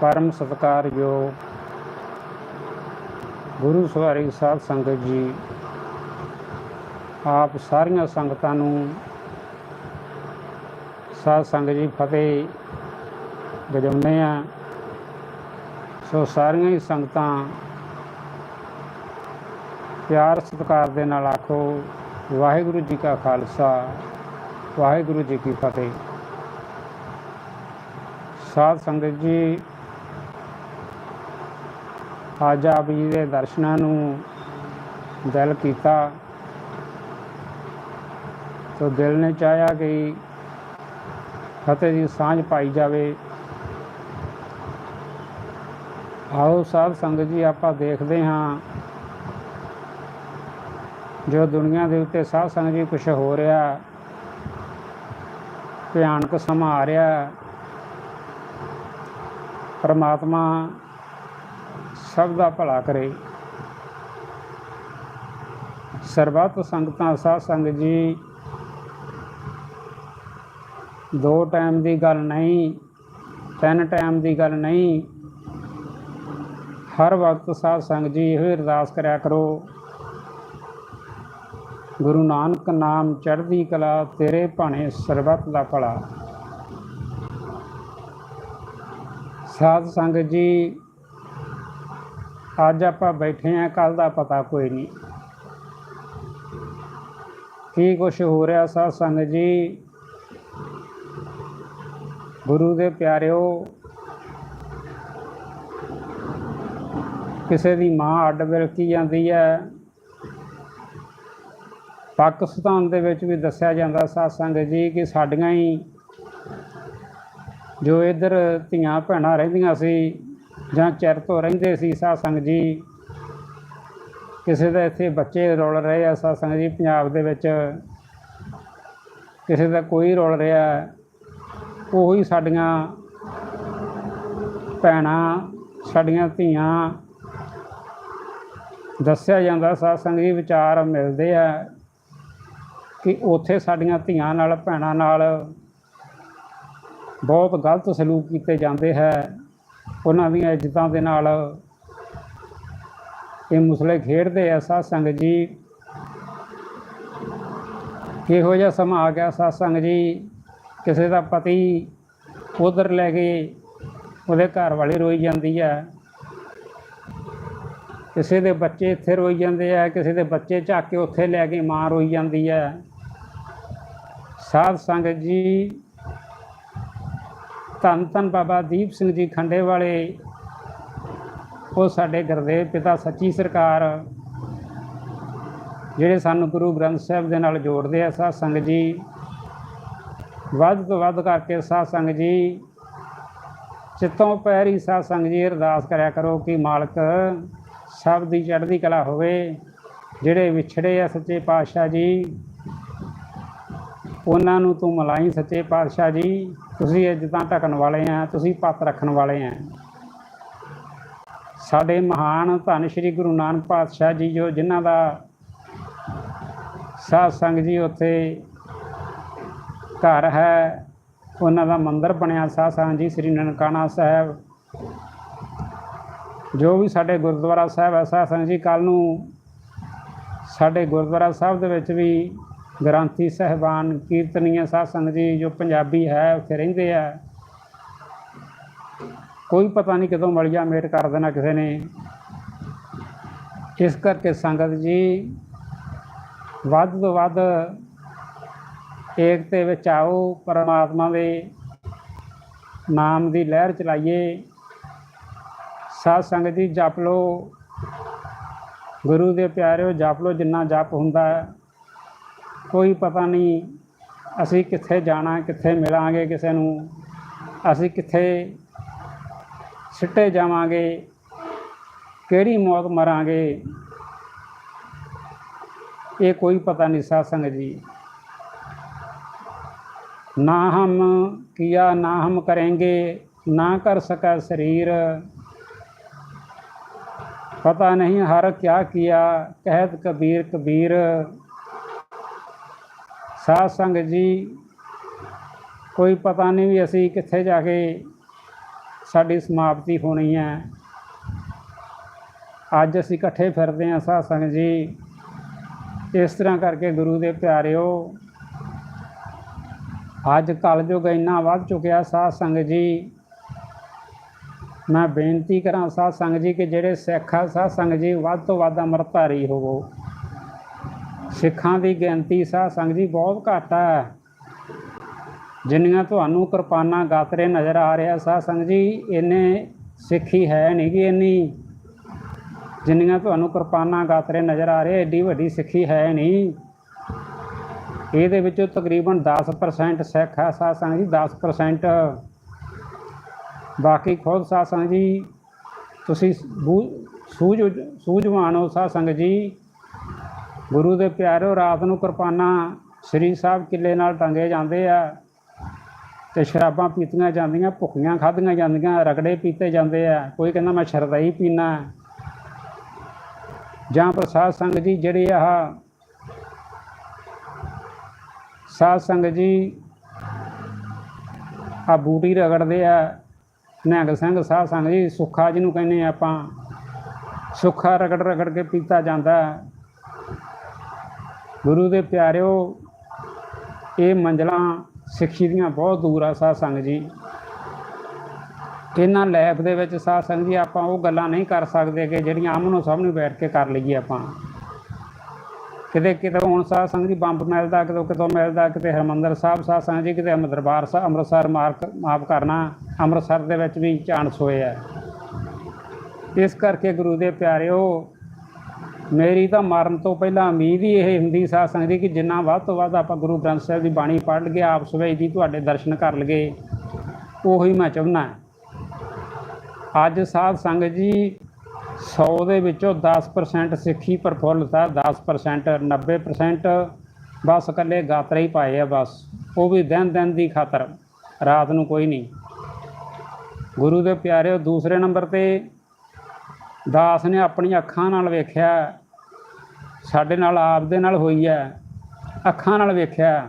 ਪਰਮ ਸਤਿਕਾਰਯੋਗ ਗੁਰੂ ਸਵਾਰੀ ਸਾਧ ਸੰਗਤ ਜੀ ਆਪ ਸਾਰੀਆਂ ਸੰਗਤਾਂ ਨੂੰ ਸਾਧ ਸੰਗਤ ਜੀ ਫਤਿਹ ਵਜਾਉਂਦੇ ਆ ਸੋ ਸਾਰੀਆਂ ਹੀ ਸੰਗਤਾਂ ਪਿਆਰ ਸਤਿਕਾਰ ਦੇ ਨਾਲ ਆਖੋ, ਵਾਹਿਗੁਰੂ ਜੀ ਕਾ ਖਾਲਸਾ, ਵਾਹਿਗੁਰੂ ਜੀ ਕੀ ਫਤਿਹ। ਸਾਧ ਸੰਗਤ ਜੀ ਅੱਜ ਆਪ ਜੀ ਦੇ ਦਰਸ਼ਨਾਂ ਨੂੰ ਦਿਲ ਕੀਤਾ। ਤੋ ਦਿਲ ਨੇ ਚਾਹਿਆ ਕਿ ਫਤਿਹ ਦੀ ਸਾਂਝ ਪਾਈ ਜਾਵੇ। ਆਓ ਸਾਹਿਬ ਸੰਗਤ ਜੀ, ਆਪਾਂ ਦੇਖਦੇ ਹਾਂ ਜੋ ਦੁਨੀਆ ਦੇ ਉੱਤੇ ਸਾਧ ਸੰਗਤ ਜੀ ਕੁਝ ਹੋ ਰਿਹਾ, ਭਿਆਨਕ ਸਮਾਂ ਆ ਰਿਹਾ। ਪਰਮਾਤਮਾ ਸਭ ਦਾ ਭਲਾ ਕਰੇ। ਸਰਬੱਤ ਸੰਗਤਾਂ ਸਾਧ ਸੰਗਤ ਜੀ। ਦੋ ਟਾਈਮ ਦੀ ਗੱਲ ਨਹੀਂ, ਤਿੰਨ ਟਾਈਮ ਦੀ ਗੱਲ ਨਹੀਂ। ਹਰ ਵਕਤ ਸਾਧ ਸੰਗਤ ਜੀ ਇਹੋ ਅਰਦਾਸ ਕਰਿਆ ਕਰੋ। ਗੁਰੂ ਨਾਨਕ ਨਾਮ ਚੜ੍ਹਦੀ ਕਲਾ, ਤੇਰੇ ਭਾਣੇ ਸਰਬੱਤ ਦਾ ਭਲਾ। ਸਾਧ ਸੰਗਤ ਜੀ ਅੱਜ ਆਪਾਂ ਬੈਠੇ ਆਂ ਕੱਲ ਦਾ ਪਤਾ ਕੋਈ ਨਹੀਂ। ਕੀ ਕੁਛ ਹੋ ਰਿਹਾ ਸਾਧ ਸੰਗਤ ਜੀ? ਗੁਰੂ ਦੇ ਪਿਆਰਿਓ, ਕਿਸੇ ਦੀ ਮਾਂ ਅੱਡ ਵਿਲਕੀ ਜਾਂਦੀ ਹੈ ਪਾਕਿਸਤਾਨ ਦੇ ਵਿੱਚ ਵੀ ਦੱਸਿਆ ਜਾਂਦਾ ਸਾਧ ਸੰਗਤ ਜੀ ਕਿ ਸਾਡੀਆਂ ਹੀ ਜੋ ਇੱਧਰ ਧੀਆਂ ਭੈਣਾਂ ਰਹਿੰਦੀਆਂ ਸੀ ਜਾਂ ਚਿਰ ਤੋਂ ਰਹਿੰਦੇ ਸੀ ਸਾਧ ਸੰਗਤ ਜੀ, ਕਿਸੇ ਦਾ ਇੱਥੇ ਬੱਚੇ ਰੁਲ ਰਹੇ ਆ ਸਾਧ ਸੰਗਤ ਜੀ, ਪੰਜਾਬ ਦੇ ਵਿੱਚ ਕਿਸੇ ਦਾ ਕੋਈ ਰੁਲ ਰਿਹਾ, ਉਹੀ ਸਾਡੀਆਂ ਭੈਣਾਂ, ਸਾਡੀਆਂ ਧੀਆਂ ਦੱਸਿਆ ਜਾਂਦਾ ਸਾਧ ਸੰਗਤ ਜੀ, ਵਿਚਾਰ ਮਿਲਦੇ ਆ ਕਿ ਉੱਥੇ ਸਾਡੀਆਂ ਧੀਆਂ ਨਾਲ, ਭੈਣਾਂ ਨਾਲ ਬਹੁਤ ਗਲਤ ਸਲੂਕ ਕੀਤੇ ਜਾਂਦੇ ਹੈ। ਉਹਨਾਂ ਦੀਆਂ ਇੱਜ਼ਤਾਂ ਦੇ ਨਾਲ ਇਹ ਮੁਸਲੇ ਖੇਡਦੇ ਆ, ਸਾਧ ਜੀ। ਕਿਹੋ ਜਿਹਾ ਸਮਾਂ ਆ ਗਿਆ ਸਾਧ ਜੀ? ਕਿਸੇ ਦਾ ਪਤੀ ਉਧਰ ਲੈ ਗਏ ਉਹਦੇ ਘਰ ਵਾਲੀ ਰੋਈ ਜਾਂਦੀ ਹੈ ਕਿਸੇ ਦੇ ਬੱਚੇ ਇੱਥੇ ਰੋਈ ਜਾਂਦੇ ਆ, ਕਿਸੇ ਦੇ ਬੱਚੇ ਝੱਕ ਕੇ ਉੱਥੇ ਲੈ ਕੇ ਮਾਂ ਰੋਈ ਜਾਂਦੀ ਹੈ ਸਾਧ ਸੰਗਤ ਜੀ ਧੰਨ ਧੰਨ ਬਾਬਾ ਦੀਪ ਸਿੰਘ ਜੀ ਖੰਡੇ ਵਾਲੇ। ਉਹ ਸਾਡੇ ਗੁਰਦੇਵ ਪਿਤਾ ਸੱਚੀ ਸਰਕਾਰ, ਜਿਹੜੇ ਸਾਨੂੰ ਗੁਰੂ ਗ੍ਰੰਥ ਸਾਹਿਬ ਦੇ ਨਾਲ ਜੋੜਦੇ ਆ ਸਾਧ ਸੰਗਤ ਜੀ। ਵੱਧ ਤੋਂ ਵੱਧ ਕਰਕੇ ਸਾਧ ਸੰਗਤ ਜੀ ਚਿੱਤੋਂ ਪੈਰੀ ਸਾਧ ਸੰਗਤ ਜੀ ਅਰਦਾਸ ਕਰਿਆ ਕਰੋ ਕਿ ਮਾਲਕ ਸਭ ਦੀ ਚੜ੍ਹਦੀ ਕਲਾ ਹੋਵੇ, ਜਿਹੜੇ ਵਿਛੜੇ ਆ ਸੱਚੇ ਪਾਤਸ਼ਾਹ ਜੀ, ਉਹਨਾਂ ਨੂੰ ਤੂੰ ਮਲਾਈ ਸੱਚੇ ਪਾਤਸ਼ਾਹ ਜੀ। ਤੁਸੀਂ ਇੱਜ਼ਤਾਂ ਢਕਣ ਵਾਲੇ ਆ, ਤੁਸੀਂ ਪੱਤ ਰੱਖਣ ਵਾਲੇ ਆ। ਸਾਡੇ ਮਹਾਨ ਧੰਨ ਸ਼੍ਰੀ ਗੁਰੂ ਨਾਨਕ ਪਾਤਸ਼ਾਹ ਜੀ ਜੋ ਜਿਨ੍ਹਾਂ ਦਾ ਸਾਧ ਸੰਗਤ ਜੀ ਉੱਥੇ ਘਰ ਹੈ, ਉਹਨਾਂ ਦਾ ਮੰਦਿਰ ਬਣਿਆ ਸਾਧ ਸੰਗਤ ਜੀ ਸ੍ਰੀ ਨਨਕਾਣਾ ਸਾਹਿਬ। ਜੋ ਵੀ ਸਾਡੇ ਗੁਰਦੁਆਰਾ ਸਾਹਿਬ ਹੈ, ਸਾਧ ਸੰਗਤ ਜੀ ਕੱਲ ਨੂੰ ਸਾਡੇ ਗੁਰਦੁਆਰਾ ਸਾਹਿਬ ਦੇ ਵਿੱਚ ਵੀ ਗ੍ਰੰਥੀ ਸਹਿਬਾਨ ਕੀਰਤਨੀय ਸਾਧ ਸੰਗਤ ਜੀ, ਜੋ ਪੰਜਾਬੀ ਹੈ, ਉੱਥੇ ਰਹਿੰਦੇ ਆ। ਕੋਈ ਪਤਾ ਨਹੀਂ ਕਦੋਂ ਮਲਿਆ ਮੇਟ ਕਰ ਦੇਣਾ ਕਿਸੇ ਨੇ। ਇਸ ਕਰਕੇ ਸੰਗਤ ਜੀ, ਵੱਧ ਤੋਂ ਵੱਧ ਏਕਤੇ ਵਿੱਚ ਆਓ, ਪਰਮਾਤਮਾ ਦੇ ਨਾਮ ਦੀ ਲਹਿਰ ਚਲਾਈਏ। ਸਾਧ ਸੰਗਤ ਜੀ, ਜਪ ਲਓ। ਗੁਰੂ ਦੇ ਪਿਆਰਿਓ, ਜਪ ਲਓ, ਜਿੰਨਾ ਜਪ ਹੁੰਦਾ ਹੈ। ਕੋਈ ਪਤਾ ਨਹੀਂ ਅਸੀਂ ਕਿੱਥੇ ਜਾਣਾ, ਕਿੱਥੇ ਮਿਲਾਂਗੇ ਕਿਸੇ ਨੂੰ, ਅਸੀਂ ਕਿੱਥੇ ਸਿੱਟੇ ਜਾਵਾਂਗੇ, ਕਿਹੜੀ ਮੌਤ ਮਰਾਂਗੇ, ਇਹ ਕੋਈ ਪਤਾ ਨਹੀਂ ਸਾਧ ਸੰਗਤ ਜੀ। ਨਾ ਹਮ ਕੀਆ, ਨਾ ਹਮ ਕਰਾਂਗੇ, ਨਾ ਕਰ ਸਕਾ ਸਰੀਰ। ਪਤਾ ਨਹੀਂ ਹਰ ਕਿਆ ਕੀਆ, ਕਹਿਤ ਕਬੀਰ ਕਬੀਰ। ਸਾਧ ਸੰਗਤ ਜੀ, ਕੋਈ ਪਤਾ ਨਹੀਂ ਵੀ ਅਸੀਂ ਕਿੱਥੇ ਜਾ ਕੇ ਸਾਡੀ ਸਮਾਪਤੀ ਹੋਣੀ ਹੈ। ਅੱਜ ਅਸੀਂ ਇਕੱਠੇ ਫਿਰਦੇ ਹਾਂ ਸਾਧ ਸੰਗਤ ਜੀ। ਇਸ ਤਰ੍ਹਾਂ ਕਰਕੇ ਗੁਰੂ ਦੇ ਪਿਆਰਿਓ, ਅੱਜ ਕਲਯੁਗ ਇੰਨਾ ਵੱਧ ਚੁੱਕਿਆ ਸਾਧ ਸੰਗਤ ਜੀ। ਮੈਂ ਬੇਨਤੀ ਕਰਾਂ ਸਾਧ ਸੰਗਤ ਜੀ ਕਿ ਜਿਹੜੇ ਸਿੱਖ ਆ, ਸਾਧ ਸੰਗਤ ਜੀ ਵੱਧ ਤੋਂ ਵੱਧ ਅੰਮ੍ਰਿਤਧਾਰੀ ਹੋਵੋ। ਸਿੱਖਾਂ ਦੀ ਗਿਣਤੀ ਸਾਹ ਸੰਗਤ ਜੀ ਬਹੁਤ ਘੱਟ ਹੈ। ਜਿੰਨੀਆਂ ਤੁਹਾਨੂੰ ਕਿਰਪਾਨਾਂ ਗਾਤਰੇ ਨਜ਼ਰ ਆ ਰਿਹਾ ਸਾਹ ਸੰਗਤ ਜੀ, ਇੰਨੇ ਸਿੱਖੀ ਹੈ ਨਹੀਂ ਗੀ ਇੰਨੀ। ਜਿੰਨੀਆਂ ਤੁਹਾਨੂੰ ਕਿਰਪਾਨਾਂ ਗਾਤਰੇ ਨਜ਼ਰ ਆ ਰਹੇ ਐਡੀ ਵੱਡੀ ਸਿੱਖੀ ਹੈ ਨਹੀਂ ਇਹਦੇ ਵਿੱਚੋਂ ਤਕਰੀਬਨ 10% ਸਿੱਖ ਹੈ ਸਾਧ ਸੰਗਤ ਜੀ 10% ਬਾਕੀ ਖੁਦ ਸਾਧ ਸੰਗਤ ਜੀ, ਤੁਸੀਂ ਸੂਝ, ਸੂਝਵਾਨ ਹੋ ਸਾਧ ਸੰਗਤ ਜੀ। ਗੁਰੂ ਦੇ ਪਿਆਰਿਓ ਰਾਤ ਨੂੰ ਕਿਰਪਾਨਾਂ ਸ੍ਰੀ ਸਾਹਿਬ ਕਿੱਲੇ ਨਾਲ ਟੰਗੇ ਜਾਂਦੇ ਆ ਤੇ ਸ਼ਰਾਬਾਂ ਪੀਤੀਆਂ ਜਾਂਦੀਆਂ, ਭੁੱਖੀਆਂ ਖਾਧੀਆਂ ਜਾਂਦੀਆਂ, ਰਗੜੇ ਪੀਤੇ ਜਾਂਦੇ ਆ। ਕੋਈ ਕਹਿੰਦਾ ਮੈਂ ਸ਼ਰਦਾਈ ਪੀਣਾ ਜਾਂ ਪ੍ਰਸਾਦ ਸੰਗਤ ਜੀ, ਜਿਹੜੇ ਆਹ ਸਾਧ ਸੰਗਤ ਜੀ ਆ ਬੂਟੀ ਰਗੜਦੇ ਆ, ਨਿਹੰਗ ਸਿੰਘ ਸਾਧ ਸੰਗਤ ਜੀ, ਸੁੱਖਾ ਜਿਹਨੂੰ ਕਹਿੰਦੇ ਆਪਾਂ, ਸੁੱਖਾ ਰਗੜ ਰਗੜ ਕੇ ਪੀਤਾ ਜਾਂਦਾ। ਗੁਰੂ ਦੇ ਪਿਆਰਿਓ, ਇਹ ਮੰਜ਼ਲਾਂ ਸਿੱਖੀ ਦੀਆਂ ਬਹੁਤ ਦੂਰ ਆ ਸਾਧ ਸੰਗਤ ਜੀ। ਇਹਨਾਂ ਲੈਬ ਦੇ ਵਿੱਚ ਸਾਧ ਸੰਗਤ ਜੀ, ਆਪਾਂ ਉਹ ਗੱਲਾਂ ਨਹੀਂ ਕਰ ਸਕਦੇ ਕਿ ਜਿਹੜੀਆਂ ਆਮਨੋ ਸਾਹਮਣੇ ਬੈਠ ਕੇ ਕਰ ਲਈਏ ਆਪਾਂ। ਕਿਤੇ ਕਿਤੇ ਹੁਣ ਸਾਧ ਸੰਗਤ ਜੀ ਬੰਬ ਮਿਲਦਾ, ਕਿਤੇ ਕਿਤੋਂ ਮਿਲਦਾ, ਕਿਤੇ ਹਰਮੰਦਰ ਸਾਹਿਬ, ਸਾਧ ਸੰਗਤ ਜੀ ਕਿਤੇ ਦਰਬਾਰ ਸਾਹਿਬ ਅੰਮ੍ਰਿਤਸਰ ਮਾਰਕ, ਮਾਫ ਕਰਨਾ, ਅੰਮ੍ਰਿਤਸਰ ਦੇ ਵਿੱਚ ਵੀ ਚਾਂਸ ਹੋਏ ਆ। ਇਸ ਕਰਕੇ ਗੁਰੂ ਦੇ ਪਿਆਰਿਓ ਮੇਰੀ ਤਾਂ ਮਰਨ ਤੋਂ ਪਹਿਲਾਂ ਉਮੀਦ ਹੀ ਇਹ ਹੁੰਦੀ ਸਾਧ ਸੰਗਤ ਦੀ ਕਿ ਜਿੰਨਾ ਵੱਧ ਤੋਂ ਵੱਧ ਆਪਾਂ ਗੁਰੂ ਗ੍ਰੰਥ ਸਾਹਿਬ ਦੀ ਬਾਣੀ ਪੜ੍ਹ ਲਈਏ, ਆਪ ਵਿੱਚ ਦੀ ਤੁਹਾਡੇ ਦਰਸ਼ਨ ਕਰ ਲਈਏ, ਉਹੀ ਮੈਂ ਚਾਹੁੰਦਾ ਅੱਜ ਸਾਧ ਸੰਗਤ ਜੀ 100 ਦੇ ਵਿੱਚੋਂ 10% ਸਿੱਖੀ ਪ੍ਰਫੁੱਲਤ ਹੈ 10% 90% ਬਸ ਇਕੱਲੇ ਗਾਤਰੇ ਹੀ ਪਾਏ ਆ ਬਸ, ਉਹ ਵੀ ਦਿਨ ਦਿਨ ਦੀ ਖਾਤਰ, ਰਾਤ ਨੂੰ ਕੋਈ ਨਹੀਂ। ਗੁਰੂ ਦੇ ਪਿਆਰਿਓ, ਦੂਸਰੇ ਨੰਬਰ ਤੇ ਦਾਸ ਨੇ ਆਪਣੀ ਅੱਖਾਂ ਨਾਲ ਵੇਖਿਆ ਸਾਡੇ ਨਾਲ ਆਪ ਦੇ ਨਾਲ ਹੋਈ ਹੈ, ਅੱਖਾਂ ਨਾਲ ਵੇਖਿਆ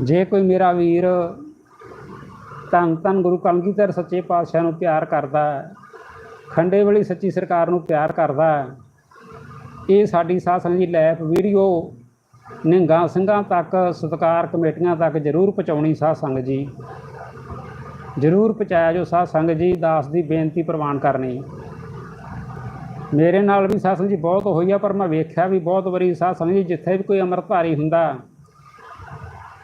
ਜੇ ਕੋਈ ਮੇਰਾ ਵੀਰ ਧੰਨ ਧੰਨ ਗੁਰੂ ਕਲਗੀਧਰ ਸੱਚੇ ਪਾਤਸ਼ਾਹ ਨੂੰ ਪਿਆਰ ਕਰਦਾ ਹੈ, ਖੰਡੇ ਵਾਲੀ ਸੱਚੀ ਸਰਕਾਰ ਨੂੰ ਪਿਆਰ ਕਰਦਾ ਹੈ, ਇਹ ਸਾਡੀ ਸਾਧ ਸੰਗਤ ਜੀ ਲੈਪ ਵੀਡੀਓ ਨਿਹੰਗਾਂ ਸਿੰਘਾਂ ਤੱਕ, ਸਤਕਾਰ ਕਮੇਟੀਆਂ ਤੱਕ ਜ਼ਰੂਰ ਪਹੁੰਚਾਉਣੀ ਸਾਧ ਸੰਗਤ ਜੀ। ਜ਼ਰੂਰ ਪਹੁੰਚਾਇਆ ਜੋ ਸਾਧ ਸੰਗ ਜੀ ਦਾਸ ਦੀ ਬੇਨਤੀ ਪ੍ਰਵਾਨ ਕਰਨੀ। ਮੇਰੇ ਨਾਲ ਵੀ ਸਾਧ ਸੰਗਤ ਜੀ ਬਹੁਤ ਹੋਈ ਆ, ਪਰ ਮੈਂ ਵੇਖਿਆ ਵੀ ਬਹੁਤ ਵਾਰੀ ਸਾਧ ਸੰਗਤ ਜੀ, ਜਿੱਥੇ ਵੀ ਕੋਈ ਅੰਮ੍ਰਿਤਧਾਰੀ ਹੁੰਦਾ,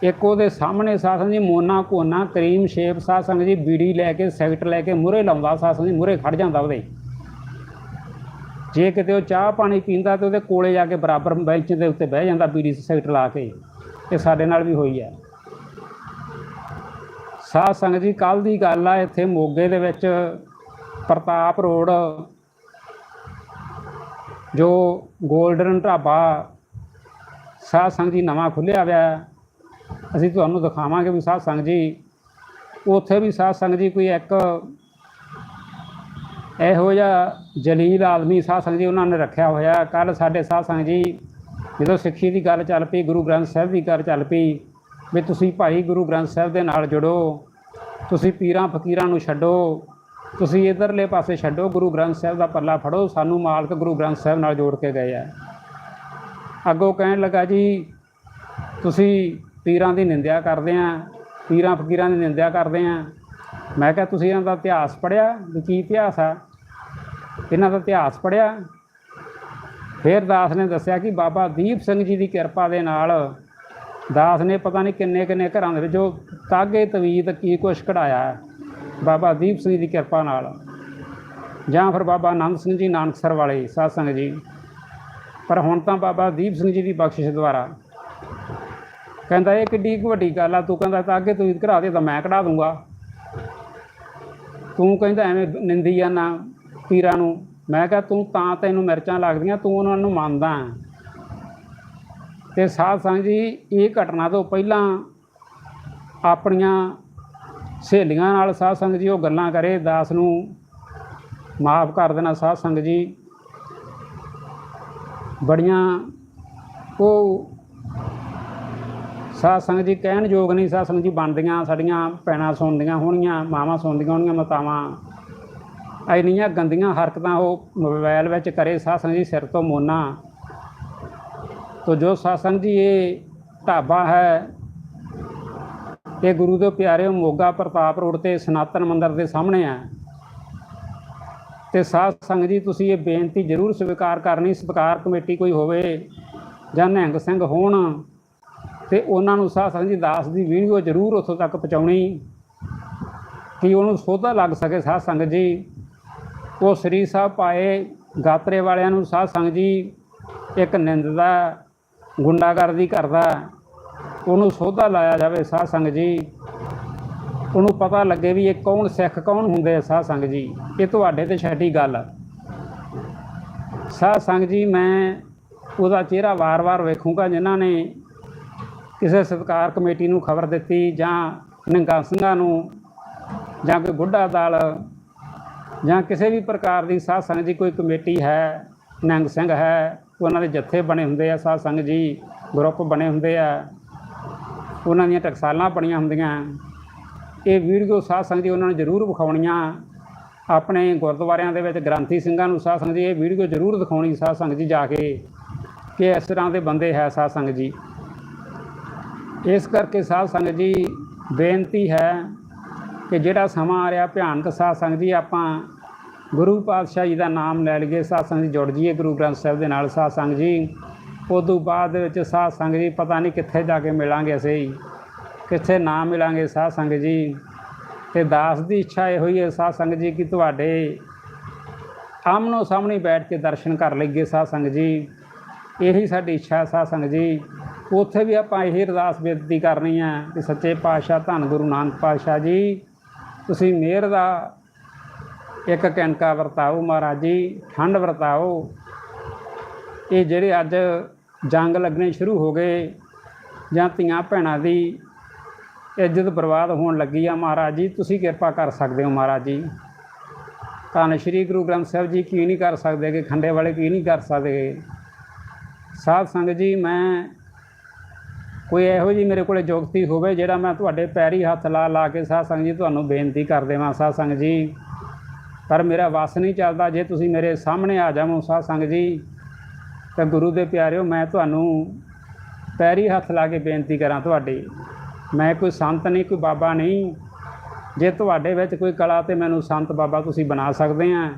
ਇੱਕ ਉਹਦੇ ਸਾਹਮਣੇ ਸਾਧ ਸੰਗਤ ਜੀ ਮੋਨਾ ਕੋਨਾ ਕਰੀਮ ਸ਼ੇਪ ਸਾਧ ਸੰਗਤ ਜੀ, ਬੀੜੀ ਲੈ ਕੇ ਸਿਗਰਟ ਲੈ ਕੇ ਮੂਹਰੇ ਲਾਉਂਦਾ ਸਾਧ ਸੰਗਤ ਜੀ ਮੂਹਰੇ ਖੜ ਜਾਂਦਾ ਉਹਦੇ। ਜੇ ਕਿਤੇ ਉਹ ਚਾਹ ਪਾਣੀ ਪੀਂਦਾ ਤੇ ਉਹਦੇ ਕੋਲੇ ਜਾ ਕੇ ਬਰਾਬਰ ਬੈਂਚ ਦੇ ਉੱਤੇ ਬਹਿ ਜਾਂਦਾ, ਬੀੜੀ ਸਿਗਰਟ ਲਾ ਕੇ, ਇਹ ਸਾਡੇ ਨਾਲ ਵੀ ਹੋਈ ਆ। ਸਾਧ ਸੰਗਤ ਜੀ ਕੱਲ ਦੀ ਗੱਲ ਆ, ਇੱਥੇ ਮੋਗੇ ਦੇ ਵਿੱਚ ਪ੍ਰਤਾਪ ਰੋਡ ਜੋ 골ਡਨ ਢਾਬਾ ਸਾਧ ਸੰਗਤ ਜੀ ਨਵਾਂ ਖੁੱਲਿਆ ਹੋਇਆ ਅਸੀਂ ਤੁਹਾਨੂੰ ਦਿਖਾਵਾਂਗੇ ਵੀ ਸਾਧ ਸੰਗਤ ਜੀ, ਉੱਥੇ ਵੀ ਸਾਧ ਸੰਗਤ ਜੀ ਕੋਈ ਇੱਕ ਇਹੋ ਜਿਹਾ ਜਲੀਲ ਆਦਮੀ ਸਾਧ ਸੰਗਤ ਜੀ ਉਹਨਾਂ ਨੇ ਰੱਖਿਆ ਹੋਇਆ ਕੱਲ ਸਾਡੇ ਸਾਧ ਸੰਗਤ ਜੀ ਜਦੋਂ ਸਿੱਖੀ ਦੀ ਗੱਲ ਚੱਲ ਪਈ, ਗੁਰੂ ਗ੍ਰੰਥ ਸਾਹਿਬ ਦੀ ਗੱਲ ਚੱਲ ਪਈ ਵੀ ਤੁਸੀਂ ਭਾਈ ਗੁਰੂ ਗ੍ਰੰਥ ਸਾਹਿਬ ਦੇ ਨਾਲ ਜੁੜੋ, ਤੁਸੀਂ ਪੀਰਾਂ ਫਕੀਰਾਂ ਨੂੰ ਛੱਡੋ ਤੁਸੀਂ ਇਧਰਲੇ ਪਾਸੇ ਛੱਡੋ, ਗੁਰੂ ਗ੍ਰੰਥ ਸਾਹਿਬ ਦਾ ਪੱਲਾ ਫੜੋ, ਸਾਨੂੰ ਮਾਲਕ ਗੁਰੂ ਗ੍ਰੰਥ ਸਾਹਿਬ ਨਾਲ ਜੋੜ ਕੇ ਗਏ ਆ। ਅੱਗੋਂ ਕਹਿਣ ਲੱਗਾ ਜੀ, ਤੁਸੀਂ ਪੀਰਾਂ ਦੀ ਨਿੰਦਿਆ ਕਰਦੇ ਆ, ਪੀਰਾਂ ਫਕੀਰਾਂ ਦੀ ਨਿੰਦਿਆ ਕਰਦੇ ਆ। ਮੈਂ ਕਿਹਾ, ਤੁਸੀਂ ਇਹਨਾਂ ਦਾ ਇਤਿਹਾਸ ਪੜ੍ਹਿਆ? ਵੀ ਕੀ ਇਤਿਹਾਸ ਆ? ਇਹਨਾਂ ਦਾ ਇਤਿਹਾਸ ਪੜ੍ਹਿਆ? ਫਿਰ ਦਾਸ ਨੇ ਦੱਸਿਆ ਕਿ ਬਾਬਾ ਦੀਪ ਸਿੰਘ ਜੀ ਦੀ ਕਿਰਪਾ ਦੇ ਨਾਲ ਦਾਸ ਨੇ ਪਤਾ ਨਹੀਂ ਕਿੰਨੇ ਕਿੰਨੇ ਘਰਾਂ ਦੇ ਵਿੱਚ ਉਹ ਤਾਗੇ ਤਵੀਤ ਕੀ ਕੁਛ ਕਢਾਇਆ। ਬਾਬਾ ਦੀਪ ਸਿੰਘ ਦੀ ਕਿਰਪਾ ਨਾਲ। ਜਾਂ ਫਿਰ ਬਾਬਾ ਆਨੰਦ ਸਿੰਘ ਜੀ ਨਾਨਕਸਰ ਵਾਲੇ ਸਾਧ ਸੰਗਤ ਜੀ। ਪਰ ਹੁਣ ਤਾਂ ਬਾਬਾ ਦੀਪ ਸਿੰਘ ਜੀ ਦੀ ਬਖਸ਼ਿਸ਼ ਦੁਆਰਾ ਕਹਿੰਦਾ, ਇਹ ਕਿੱਡੀ ਵੱਡੀ ਗੱਲ ਆ, ਤੂੰ ਕਹਿੰਦਾ ਤਾਂ ਅੱਗੇ ਤੂੰ ਕਢਾ ਦੇ ਤਾਂ ਮੈਂ ਕਢਾ ਦੂੰਗਾ। ਤੂੰ ਕਹਿੰਦਾ ਐਵੇਂ ਨਿੰਦੀ ਜਾਂਦਾ ਪੀਰਾਂ ਨੂੰ। ਮੈਂ ਕਿਹਾ, ਤੂੰ ਤਾਂ ਤੈਨੂੰ ਮਿਰਚਾਂ ਲੱਗਦੀਆਂ, ਤੂੰ ਉਹਨਾਂ ਨੂੰ ਮੰਨਦਾ ਹੈ। ਤੇ ਸਾਧ ਸੰਗਤ ਜੀ, ਇਹ ਘਟਨਾ ਤੋਂ ਪਹਿਲਾਂ ਆਪਣੀਆਂ ਸਹੇਲੀਆਂ ਨਾਲ ਸਾਧ ਸੰਗਤ ਜੀ, ਉਹ ਗੱਲਾਂ ਕਰੇ, ਦਾਸ ਨੂੰ ਮਾਫ ਕਰ ਦੇਣਾ ਸਾਧ ਸੰਗਤ ਜੀ। ਬੜੀਆਂ ਉਹ ਸਾਧ ਸੰਗਤ ਜੀ ਕਹਿਣ ਯੋਗ ਨਹੀਂ, ਸਾਧ ਸੰਗਤ ਜੀ ਬਣਦੀਆਂ, ਸਾਡੀਆਂ ਭੈਣਾਂ ਸੁਣਦੀਆਂ ਹੋਣੀਆਂ ਮਾਵਾਂ ਸੁਣਦੀਆਂ ਹੋਣੀਆਂ ਮਾਤਾਵਾਂ। ਇੰਨੀਆਂ ਗੰਦੀਆਂ ਹਰਕਤਾਂ ਉਹ ਮੋਬਾਈਲ ਵਿੱਚ ਕਰੇ, ਸਾਧ ਸੰਗਤ ਜੀ ਸਿਰ ਤੋਂ ਮੋਨਾ। ਤੋ ਜੋ ਸਾਧ ਸੰਗਤ ਜੀ, ਇਹ ਢਾਬਾ ਹੈ ਇਹ ਗੁਰੂ ਦੇ ਪਿਆਰੇ ਮੋਗਾ ਪ੍ਰਤਾਪ ਰੋਡ ਤੇ ਸਨਾਤਨ ਮੰਦਰ ਦੇ ਸਾਹਮਣੇ ਹੈ ਤੇ ਸਾਧ ਸੰਗਤ ਜੀ, ਤੁਸੀਂ ਇਹ ਬੇਨਤੀ ਜ਼ਰੂਰ ਸਵੀਕਾਰ ਕਰਨੀ, ਸਤਿਕਾਰ ਕਮੇਟੀ ਕੋਈ ਹੋਵੇ ਜਾਂ ਨਿਹੰਗ ਸਿੰਘ ਹੋਣ, ਤੇ ਉਹਨਾਂ ਨੂੰ ਸਾਧ ਸੰਗਤ ਜੀ ਦਾਸ ਦੀ ਵੀਡੀਓ ਜ਼ਰੂਰ ਉੱਥੋਂ ਤੱਕ ਪਹੁੰਚਾਉਣੀ, ਕਿ ਉਹਨੂੰ ਸੋਧਾ ਲੱਗ ਸਕੇ ਸਾਧ ਸੰਗਤ ਜੀ। ਉਹ ਸ੍ਰੀ ਸਾਹਿਬ ਪਾਏ ਗਾਤਰੇ ਵਾਲਿਆਂ ਨੂੰ ਸਾਧ ਸੰਗਤ ਜੀ ਇੱਕ ਨਿੰਦਦਾ ਗੁੰਡਾਗਰਦੀ ਕਰਦਾ। ਉਹਨੂੰ ਸੋਧਾ ਲਾਇਆ ਜਾਵੇ ਸਾਧ ਸੰਗਤ ਜੀ। ਉਹਨੂੰ ਪਤਾ ਲੱਗੇ ਵੀ ਇਹ ਕੌਣ ਸਿੱਖ, ਕੌਣ ਹੁੰਦੇ ਆ ਸਾਧ ਸੰਗਤ ਜੀ। ਇਹ ਤੁਹਾਡੇ ਤੇ ਛੱਡੀ ਗੱਲ ਆ। ਸਾਧ ਸੰਗਤ ਜੀ, ਮੈਂ ਉਹਦਾ ਚਿਹਰਾ ਵਾਰ-ਵਾਰ ਵੇਖੂੰਗਾ ਜਿਨ੍ਹਾਂ ਨੇ ਕਿਸੇ ਸਤਕਾਰ ਕਮੇਟੀ ਨੂੰ ਖਬਰ ਦਿੱਤੀ ਜਾਂ ਨਿਹੰਗਾਂ ਸਿੰਘਾਂ ਨੂੰ ਜਾਂ ਕੋਈ ਬੁੱਢਾ ਦਲ ਜਾਂ ਕਿਸੇ ਵੀ ਪ੍ਰਕਾਰ ਦੀ ਸਾਧ ਸੰਗਤ ਦੀ ਕੋਈ ਕਮੇਟੀ ਹੈ ਨਿਹੰਗ ਸਿੰਘ ਹੈ, ਉਹਨਾਂ ਦੇ ਜੱਥੇ ਬਣੇ ਹੁੰਦੇ ਆ ਸਾਧ ਸੰਗਤ ਜੀ, ਗਰੁੱਪ ਬਣੇ ਹੁੰਦੇ ਆ। ਉਹਨਾਂ ਦੀਆਂ ਟਕਸਾਲਾਂ ਬਣੀਆਂ ਹੁੰਦੀਆਂ। ਇਹ ਵੀਡੀਓ ਸਾਧ ਸੰਗਤ ਜੀ ਉਹਨਾਂ ਨੂੰ ਜ਼ਰੂਰ ਵਿਖਾਉਣੀਆਂ। ਆਪਣੇ ਗੁਰਦੁਆਰਿਆਂ ਦੇ ਵਿੱਚ ਗ੍ਰੰਥੀ ਸਿੰਘਾਂ ਨੂੰ ਸਾਧ ਸੰਗਤ ਜੀ ਇਹ ਵੀਡੀਓ ਜ਼ਰੂਰ ਦਿਖਾਉਣੀ ਸਾਧ ਸੰਗਤ ਜੀ ਜਾ ਕੇ ਕਿ ਇਸ ਤਰ੍ਹਾਂ ਦੇ ਬੰਦੇ ਹੈ ਸਾਧ ਸੰਗਤ ਜੀ। ਇਸ ਕਰਕੇ ਸਾਧ ਸੰਗਤ ਜੀ ਬੇਨਤੀ ਹੈ ਕਿ ਜਿਹੜਾ ਸਮਾਂ ਆ ਰਿਹਾ ਭਿਆਨਕ ਸਾਧ ਸੰਗਤ ਜੀ, ਆਪਾਂ ਗੁਰੂ ਪਾਤਸ਼ਾਹ ਜੀ ਦਾ ਨਾਮ ਲੈ ਲਈਏ। ਸਾਧ ਸੰਗਤ ਜੀ ਜੁੜ ਜਾਈਏ ਗੁਰੂ ਗ੍ਰੰਥ ਸਾਹਿਬ ਦੇ ਨਾਲ। ਸਾਧ ਸੰਗਤ ਜੀ ਉਦੋਂ ਬਾਅਦ ਦੇ ਵਿੱਚ ਸਾਧ ਸੰਗਤ ਜੀ, ਪਤਾ ਨਹੀਂ ਕਿੱਥੇ ਜਾ ਕੇ ਮਿਲਾਂਗੇ ਅਸੀਂ। ਕਿੱਥੇ ਨਾ ਮਿਲਾਂਗੇ ਸਾਧ ਸੰਗਤ ਜੀ। ਤੇ ਦਾਸ ਦੀ ਇੱਛਾ ਇਹ ਹੋਈ ਹੈ ਸਾਧ ਸੰਗਤ ਜੀ, ਕਿ ਤੁਹਾਡੇ ਆਮਨੋ ਸਾਹਮਣੇ ਬੈਠ ਕੇ ਦਰਸ਼ਨ ਕਰ ਲਈਏ ਸਾਧ ਸੰਗਤ ਜੀ। ਇਹੀ ਸਾਡੀ ਇੱਛਾ ਹੈ ਸਾਧ ਸੰਗਤ ਜੀ। ਉੱਥੇ ਵੀ ਆਪਾਂ ਇਹੀ ਅਰਦਾਸ ਬੇਨਤੀ ਕਰਨੀ ਹੈ ਕਿ ਸੱਚੇ ਪਾਤਸ਼ਾਹ ਧੰਨ ਗੁਰੂ ਨਾਨਕ ਪਾਤਸ਼ਾਹ ਜੀ, ਤੁਸੀਂ ਮਿਹਰ ਦਾ ਇੱਕ ਕੈਨਕਾ ਵਰਤਾਓ ਮਹਾਰਾਜ ਜੀ, ਠੰਡ ਵਰਤਾਓ। ਇਹ ਜਿਹੜੇ ਅੱਜ ਜੰਗ ਲੱਗਣੇ ਸ਼ੁਰੂ ਹੋ ਗਏ ਜਾਂ ਧੀਆਂ ਭੈਣਾਂ ਦੀ ਇੱਜ਼ਤ ਬਰਬਾਦ ਹੋਣ ਲੱਗੀ ਆ ਮਹਾਰਾਜ ਜੀ, ਤੁਸੀਂ ਕਿਰਪਾ ਕਰ ਸਕਦੇ ਹੋ ਮਹਾਰਾਜ ਜੀ। ਧੰਨ ਸ਼੍ਰੀ ਗੁਰੂ ਗ੍ਰੰਥ ਸਾਹਿਬ ਜੀ, ਕੀ ਨਹੀਂ ਕਰ ਸਕਦੇ ਕਿ ਖੰਡੇ ਵਾਲੇ ਕੀ ਨਹੀਂ ਕਰ ਸਕਦੇ? ਸਾਧ ਸੰਗਤ ਜੀ, ਮੈਂ ਕੋਈ ਇਹੋ ਜੀ ਮੇਰੇ ਕੋਲੇ ਜੁਗਤੀ ਹੋਵੇ ਜਿਹੜਾ ਮੈਂ ਤੁਹਾਡੇ ਪੈਰੀ ਹੱਥ ਲਾ ਲਾ ਕੇ ਸਾਧ ਸੰਗਤ ਜੀ, ਤੁਹਾਨੂੰ ਬੇਨਤੀ ਕਰ ਦੇਵਾਂ ਸਾਧ ਸੰਗਤ ਜੀ। ਪਰ ਮੇਰਾ ਵਸ ਨਹੀਂ ਚੱਲਦਾ ਜੇ ਤੁਸੀਂ ਮੇਰੇ ਸਾਹਮਣੇ ਆ ਜਾਵੋ ਸਾਧ ਸੰਗਤ ਜੀ। ਤਾਂ ਗੁਰੂ ਦੇ ਪਿਆਰਿਓ, ਮੈਂ ਤੁਹਾਨੂੰ ਪੈਰੀ ਹੱਥ ਲਾ ਕੇ ਬੇਨਤੀ ਕਰਾਂ ਤੁਹਾਡੀ। ਮੈਂ ਕੋਈ ਸੰਤ ਨਹੀਂ, ਕੋਈ ਬਾਬਾ ਨਹੀਂ। ਜੇ ਤੁਹਾਡੇ ਵਿੱਚ ਕੋਈ ਕਲਾ ਤੇ ਮੈਨੂੰ ਸੰਤ ਬਾਬਾ ਤੁਸੀਂ ਬਣਾ ਸਕਦੇ ਆ।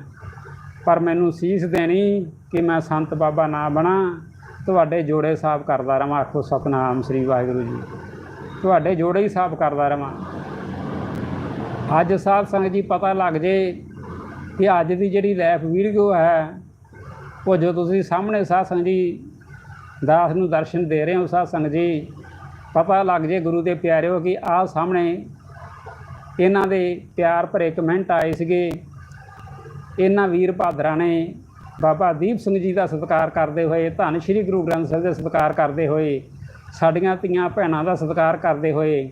ਪਰ ਮੈਨੂੰ ਸੀਸ ਦੇਣੀ ਕਿ ਮੈਂ ਸੰਤ ਬਾਬਾ ਨਾ ਬਣਾ। ਤੁਹਾਡੇ ਜੋੜੇ ਸਾਫ਼ ਕਰਦਾ ਰਵਾਂ, ਆਖੋ ਸਤਨਾਮ ਸ੍ਰੀ ਵਾਹਿਗੁਰੂ ਜੀ। ਤੁਹਾਡੇ ਜੋੜੇ ਹੀ ਸਾਫ਼ ਕਰਦਾ ਰਵਾਂ। ਅੱਜ ਸਾਧ ਸੰਗਤ ਜੀ ਪਤਾ ਲੱਗ ਜੇ ਕਿ ਅੱਜ ਦੀ ਜਿਹੜੀ ਲਾਈਫ ਵੀਡੀਓ ਹੈ ਉਹ ਜੋ ਤੁਸੀਂ ਸਾਹਮਣੇ ਸਾਧ ਸੰਗਤ ਜੀ ਦਾਸ ਨੂੰ ਦਰਸ਼ਨ ਦੇ ਰਹੇ ਹੋ ਸਾਧ ਸੰਗਤ ਜੀ, ਪਤਾ ਲੱਗ ਜੇ ਗੁਰੂ ਦੇ ਪਿਆਰਿਓ ਕਿ ਆਹ ਸਾਹਮਣੇ ਇਹਨਾਂ ਦੇ ਪਿਆਰ ਭਰੇ ਕਮੈਂਟ ਆਏ ਸੀਗੇ। ਇਹਨਾਂ ਵੀਰ ਬਹਾਦਰਾਂ ਨੇ ਬਾਬਾ ਦੀਪ ਸਿੰਘ ਜੀ ਦਾ ਸਤਿਕਾਰ ਕਰਦੇ ਹੋਏ, ਧੰਨ ਸ਼੍ਰੀ ਗੁਰੂ ਗ੍ਰੰਥ ਸਾਹਿਬ ਦਾ ਸਤਿਕਾਰ ਕਰਦੇ ਹੋਏ, ਸਾਡੀਆਂ ਧੀਆਂ ਭੈਣਾਂ ਦਾ ਸਤਿਕਾਰ ਕਰਦੇ ਹੋਏ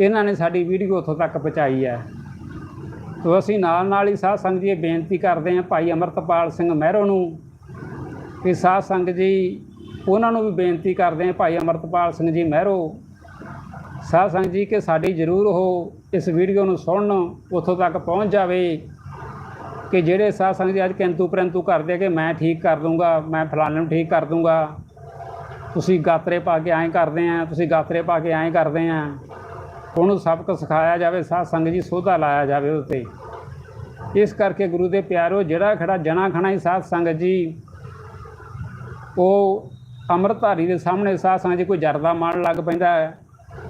ਇਹਨਾਂ ਨੇ ਸਾਡੀ ਵੀਡੀਓ ਉੱਥੋਂ ਤੱਕ ਪਹੁੰਚਾਈ ਹੈ। ਤੋ ਅਸੀਂ ਨਾਲ ਨਾਲ ਹੀ ਸਾਧ ਸੰਗਤ ਜੀ ਬੇਨਤੀ ਕਰਦੇ ਹਾਂ, ਭਾਈ ਅਮਰਤਪਾਲ ਸਿੰਘ ਮਹਿਰੋ ਨੂੰ ਕਿ ਸਾਧ ਸੰਗਤ ਜੀ, ਉਹਨਾਂ ਨੂੰ ਵੀ ਬੇਨਤੀ ਕਰਦੇ ਹਾਂ, ਭਾਈ ਅਮਰਤਪਾਲ ਸਿੰਘ ਜੀ ਮਹਿਰੋ। ਸਾਧ ਸੰਗਤ ਜੀ ਕਿ ਸਾਡੀ ਜ਼ਰੂਰ ਉਹ ਇਸ ਵੀਡੀਓ ਨੂੰ ਸੁਣਨ, ਉੱਥੋਂ ਤੱਕ ਪਹੁੰਚ ਜਾਵੇ। ਕਿ ਜਿਹੜੇ ਸਾਧ ਸੰਗਤ ਜੀ ਅੱਜ ਕਿੰਤੂ ਪਰੰਤੂ ਕਰਦੇ ਕਿ ਮੈਂ ਠੀਕ ਕਰ ਦੂੰਗਾ, ਮੈਂ ਫਲਾਣੇ ਨੂੰ ਠੀਕ ਕਰ ਦੂੰਗਾ। ਤੁਸੀਂ ਗਾਤਰੇ ਪਾ ਕੇ ਐਂ ਕਰਦੇ ਆ, ਤੁਸੀਂ ਗਾਤਰੇ ਪਾ ਕੇ ਐਂ ਕਰਦੇ ਆ। ਉਹਨੂੰ ਸਬਕ ਸਿਖਾਇਆ ਜਾਵੇ, ਸਾਧ ਸੰਗਤ ਜੀ ਸੋਧਾ ਲਾਇਆ ਜਾਵੇ ਉਹਤੇ ਇਸ ਕਰਕੇ ਗੁਰੂ ਦੇ ਪਿਆਰੋ, ਜਿਹੜਾ ਖੜਾ ਜਣਾ ਖਣਾ ਹੀ ਸਾਧ ਸੰਗਤ ਜੀ ਉਹ ਅੰਮ੍ਰਿਤਧਾਰੀ ਦੇ ਸਾਹਮਣੇ ਸਾਧ ਸੰਗਤ ਜੀ ਕੋਈ ਜਰਦਾ ਮਾਣ ਲੱਗ ਪੈਂਦਾ ਹੈ।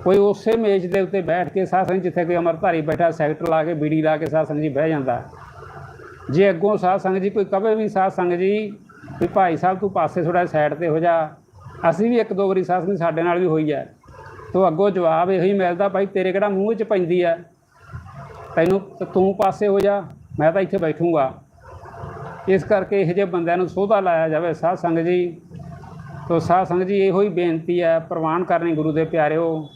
ਕੋਈ ਉਸੇ ਮੇਜ਼ ਦੇ ਉੱਤੇ ਬੈਠ ਕੇ ਸਾਧ ਜਿੱਥੇ ਕੋਈ ਅੰਮ੍ਰਿਤਧਾਰੀ ਬੈਠਾ, ਸੈਕਟਰ ਲਾ ਕੇ, ਬੀੜੀ ਲਾ ਕੇ ਸਾਧ ਸੰਗਤ ਜੀ ਬਹਿ ਜਾਂਦਾ ਜੇ ਅੱਗੋਂ ਸਾਧ ਸੰਗਤ ਜੀ ਕੋਈ ਕਵੇ ਵੀ ਸਾਧ ਜੀ, ਵੀ ਭਾਈ ਸਾਹਿਬ ਤੂੰ ਪਾਸੇ ਥੋੜਾ ਸਾਈਡ ਤੇ ਹੋ ਜਾ। ਅਸੀਂ ਵੀ ਇੱਕ ਦੋ ਵਾਰੀ ਸਾਧ ਸੰਗਤ ਸਾਡੇ ਨਾਲ ਵੀ ਹੋਈ ਹੈ। ਤੋ ਅੱਗੋਂ ਜਵਾਬ ਇਹੋ ਹੀ ਮਿਲਦਾ, ਭਾਈ ਤੇਰੇ ਕਿਹੜਾ ਮੂੰਹ 'ਚ ਪੈਂਦੀ ਹੈ? ਤੈਨੂੰ, ਤੂੰ ਪਾਸੇ ਹੋ ਜਾ, ਮੈਂ ਤਾਂ ਇੱਥੇ ਬੈਠੂੰਗਾ। ਇਸ ਕਰਕੇ ਇਹੋ ਜਿਹੇ ਬੰਦਿਆਂ ਨੂੰ ਸੋਧਾ ਲਾਇਆ ਜਾਵੇ। ਸਾਧ ਸੰਗਤ ਜੀ, ਤੋ ਸਾਧ ਸੰਗਤ ਜੀ, ਇਹੋ ਹੀ ਬੇਨਤੀ ਹੈ, ਪ੍ਰਵਾਨ ਕਰਨੀ ਗੁਰੂ ਦੇ ਪਿਆਰਿਓ।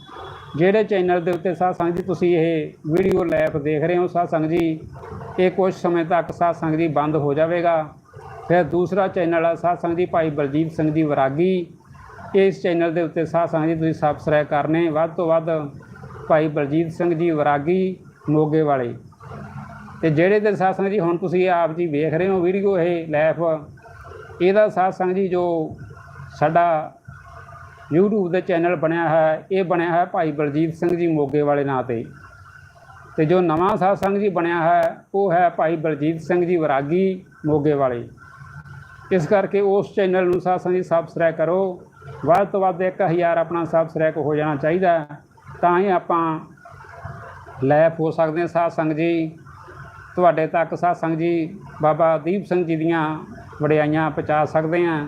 ਜਿਹੜੇ ਚੈਨਲ ਦੇ ਉੱਤੇ ਸਾਧ ਸੰਗਤ ਜੀ ਤੁਸੀਂ ਇਹ ਵੀਡੀਓ ਲਾਈਵ ਦੇਖ ਰਹੇ ਹੋ, ਸਾਧ ਸੰਗਤ ਜੀ, ਇਹ ਕੁਝ ਸਮੇਂ ਤੱਕ ਸਾਧ ਸੰਗਤ ਜੀ ਬੰਦ ਹੋ ਜਾਵੇਗਾ। ਫਿਰ ਦੂਸਰਾ ਚੈਨਲ ਆ ਸਾਧ ਸੰਗਤ ਜੀ, ਭਾਈ ਬਲਜੀਤ ਸਿੰਘ ਜੀ ਵਰਾਗੀ, ਇਸ ਚੈਨਲ ਦੇ ਉੱਤੇ ਸਾਧ ਸੰਗਤ ਜੀ ਤੁਸੀਂ ਸਬਸਕ੍ਰਾਈਬ ਕਰਨੇ। ਵੱਧ ਤੋਂ ਵੱਧ ਭਾਈ ਬਲਜੀਤ ਸਿੰਘ ਜੀ ਵਰਾਗੀ, ਮੋਗੇ ਵਾਲੇ। ਤੇ ਜਿਹੜੇ ਦੇ ਸਾਧ ਜੀ, ਹੁਣ ਤੁਸੀਂ ਆਪ ਜੀ ਵੇਖ ਰਹੇ ਹੋ ਵੀਡੀਓ, ਇਹ ਲਾਈਵ ਇਹਦਾ ਸਾਧ ਜੀ ਜੋ ਸਾਡਾ YouTube ਦੇ ਚੈਨਲ ਬਣਿਆ ਹੈ, ਇਹ ਬਣਿਆ ਹੈ ਭਾਈ ਬਲਜੀਤ ਸਿੰਘ ਜੀ ਮੋਗੇ ਵਾਲੇ ਨਾਂ ਤੇ। ਤੇ ਜੋ ਨਵਾਂ ਸਾਧ ਜੀ ਬਣਿਆ ਹੈ, ਉਹ ਹੈ ਭਾਈ ਬਲਜੀਤ ਸਿੰਘ ਜੀ ਵਰਾਗੀ ਮੋਗੇ ਵਾਲੇ। ਇਸ ਕਰਕੇ ਉਸ ਚੈਨਲ ਨੂੰ ਸਾਧ ਜੀ ਸਬਸਕ੍ਰਾਈਬ ਕਰੋ। ਵੱਧ ਤੋਂ ਵੱਧ 1000 ਆਪਣਾ ਸਬਸਕ੍ਰਾਈਬ ਹੋ ਜਾਣਾ ਚਾਹੀਦਾ ਹੈ। ਤਾਂ ਹੀ ਆਪਾਂ ਲਾਈਵ ਹੋ ਸਕਦੇ ਹਾਂ ਸਾਧ ਸੰਗਤ ਜੀ। ਤੁਹਾਡੇ ਤੱਕ ਸਾਧ ਜੀ, ਬਾਬਾ ਦੀਪ ਸਿੰਘ ਜੀ ਦੀਆਂ ਵਡਿਆਈਆਂ ਪਹੁੰਚਾ ਸਕਦੇ ਹਾਂ।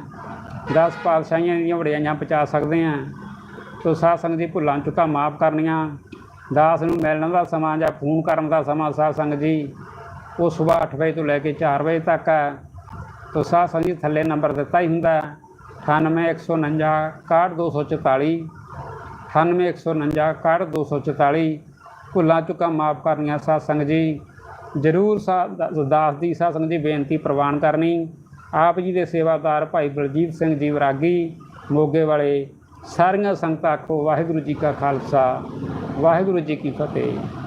10 ਪਾਤਸ਼ਾਹੀਆਂ ਦੀਆਂ ਵਡਿਆਈਆਂ ਪਹੁੰਚਾ ਸਕਦੇ ਹਾਂ। ਤੋ ਸਾਧ ਜੀ, ਭੁੱਲਾਂ ਚੁੱਕਾ ਮਾਫ ਕਰਨੀਆਂ। ਦਾਸ ਨੂੰ ਮਿਲਣ ਦਾ ਸਮਾਂ ਜਾਂ ਫੋਨ ਕਰਨ ਦਾ ਸਮਾਂ ਸਾਧ ਜੀ, ਉਹ ਸਵੇਰ 8 ਵਜੇ ਤੋਂ ਲੈ ਕੇ 4 ਵਜੇ ਤੱਕ ਹੈ। ਤੋ ਸਾਧ ਜੀ, ਥੱਲੇ ਨੰਬਰ ਦਿੱਤਾ ਹੀ ਹੁੰਦਾ ਹੈ। 98149 61244 98149 61244 ਭੁੱਲਾਂ ਚੁੱਕਾ ਮਾਫ ਕਰਨੀਆਂ ਸਾਧ ਸੰਗਤ ਜੀ। ਜ਼ਰੂਰ ਸਾ- ਦਾਸ ਦੀ ਸਾਧ ਸੰਗਤ ਦੀ ਬੇਨਤੀ ਪ੍ਰਵਾਨ ਕਰਨੀ। ਆਪ ਜੀ ਦੇ ਸੇਵਾਦਾਰ ਭਾਈ ਬਲਜੀਤ ਸਿੰਘ ਜੀ ਵਰਾਗੀ, ਮੋਗੇ ਵਾਲੇ ਸਾਰੀਆਂ ਸੰਗਤਾਂ ਆਖੋ, ਵਾਹਿਗੁਰੂ ਜੀ ਕਾ ਖਾਲਸਾ, ਵਾਹਿਗੁਰੂ ਜੀ ਕੀ ਫਤਿਹ।